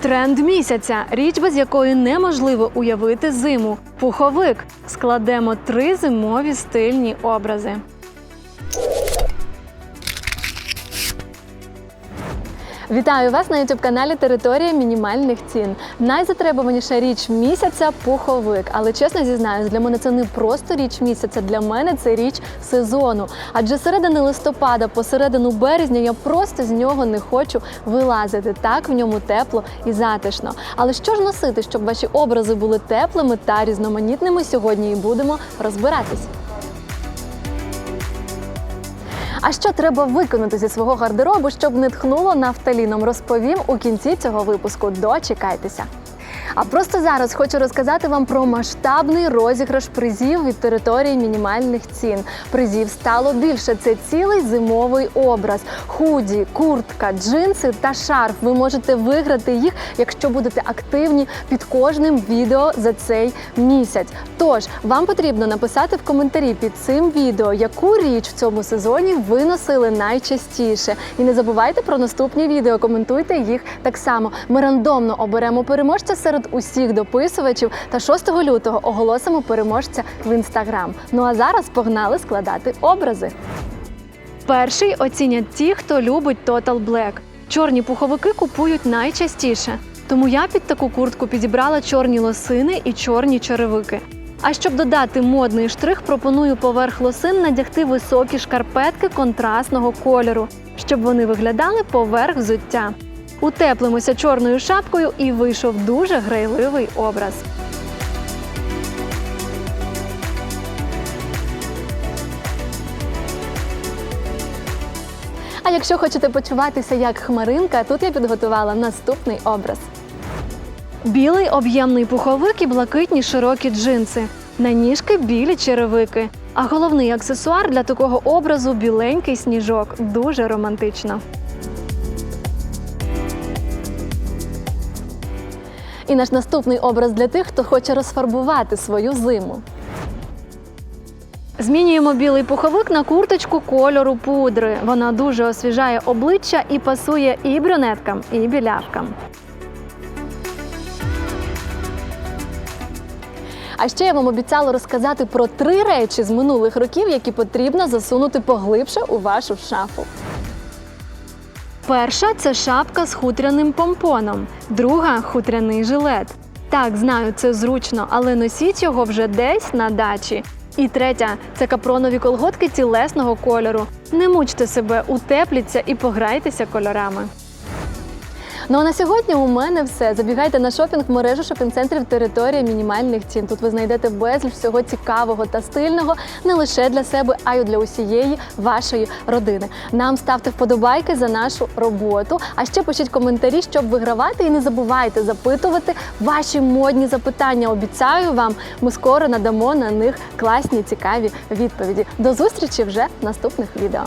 Тренд місяця річ, без якої неможливо уявити зиму. Пуховик. Складемо три зимові стильні образи. Вітаю вас на youtube каналі Територія мінімальних цін. Найзатребуваніша річ місяця пуховик. Але чесно зізнаюсь, для мене це не просто річ місяця, для мене це річ сезону. Адже середини листопада по середину березня я просто з нього не хочу вилазити. Так в ньому тепло і затишно. Але що ж носити, щоб ваші образи були теплими та різноманітними? Сьогодні і будемо розбиратись. А що треба виконати зі свого гардеробу, щоб не тхнуло нафталіном, розповім у кінці цього випуску. Дочекайтеся. А просто зараз хочу розказати вам про масштабний розіграш призів від території мінімальних цін. Призів стало більше. Це цілий зимовий образ: худі, куртка, джинси та шарф. Ви можете виграти їх, якщо будете активні під кожним відео за цей місяць. Тож вам потрібно написати в коментарі під цим відео, яку річ в цьому сезоні ви носили найчастіше. І не забувайте про наступні відео. Коментуйте їх так само. Ми рандомно оберемо переможця серед усіх дописувачів. Та 6 лютого оголосимо переможця в інстаграм. Ну а зараз погнали складати образи. Перший оцінять ті, хто любить Total Black. Чорні пуховики купують найчастіше. Тому я під таку куртку підібрала чорні лосини і чорні черевики. А щоб додати модний штрих, пропоную поверх лосин надягти високі шкарпетки контрастного кольору, щоб вони виглядали поверх взуття. Утеплимося чорною шапкою і вийшов дуже грайливий образ. А якщо хочете почуватися як хмаринка, тут я підготувала наступний образ. Білий об'ємний пуховик і блакитні широкі джинси. На ніжки білі черевики. А головний аксесуар для такого образу біленький сніжок. Дуже романтично. І наш наступний образ для тих, хто хоче розфарбувати свою зиму. Змінюємо білий пуховик на курточку кольору пудри. Вона дуже освіжає обличчя і пасує і брюнеткам, і білявкам. А ще я вам обіцяла розказати про три речі з минулих років, які потрібно засунути поглибше у вашу шафу. Перша це шапка з хутряним помпоном, друга хутряний жилет. Так, знаю, це зручно, але носіть його вже десь на дачі. І третя це капронові колготки тілесного кольору. Не мучте себе, утепліться і пограйтеся кольорами. Ну а на сьогодні у мене все. Забігайте на шопінг в мережу шопінг-центрів територія мінімальних цін. Тут ви знайдете безліч всього цікавого та стильного не лише для себе, а й для усієї вашої родини. Нам ставте вподобайки за нашу роботу. А ще пишіть коментарі, щоб вигравати. І не забувайте запитувати ваші модні запитання. Обіцяю вам, ми скоро надамо на них класні цікаві відповіді. До зустрічі вже в наступних відео.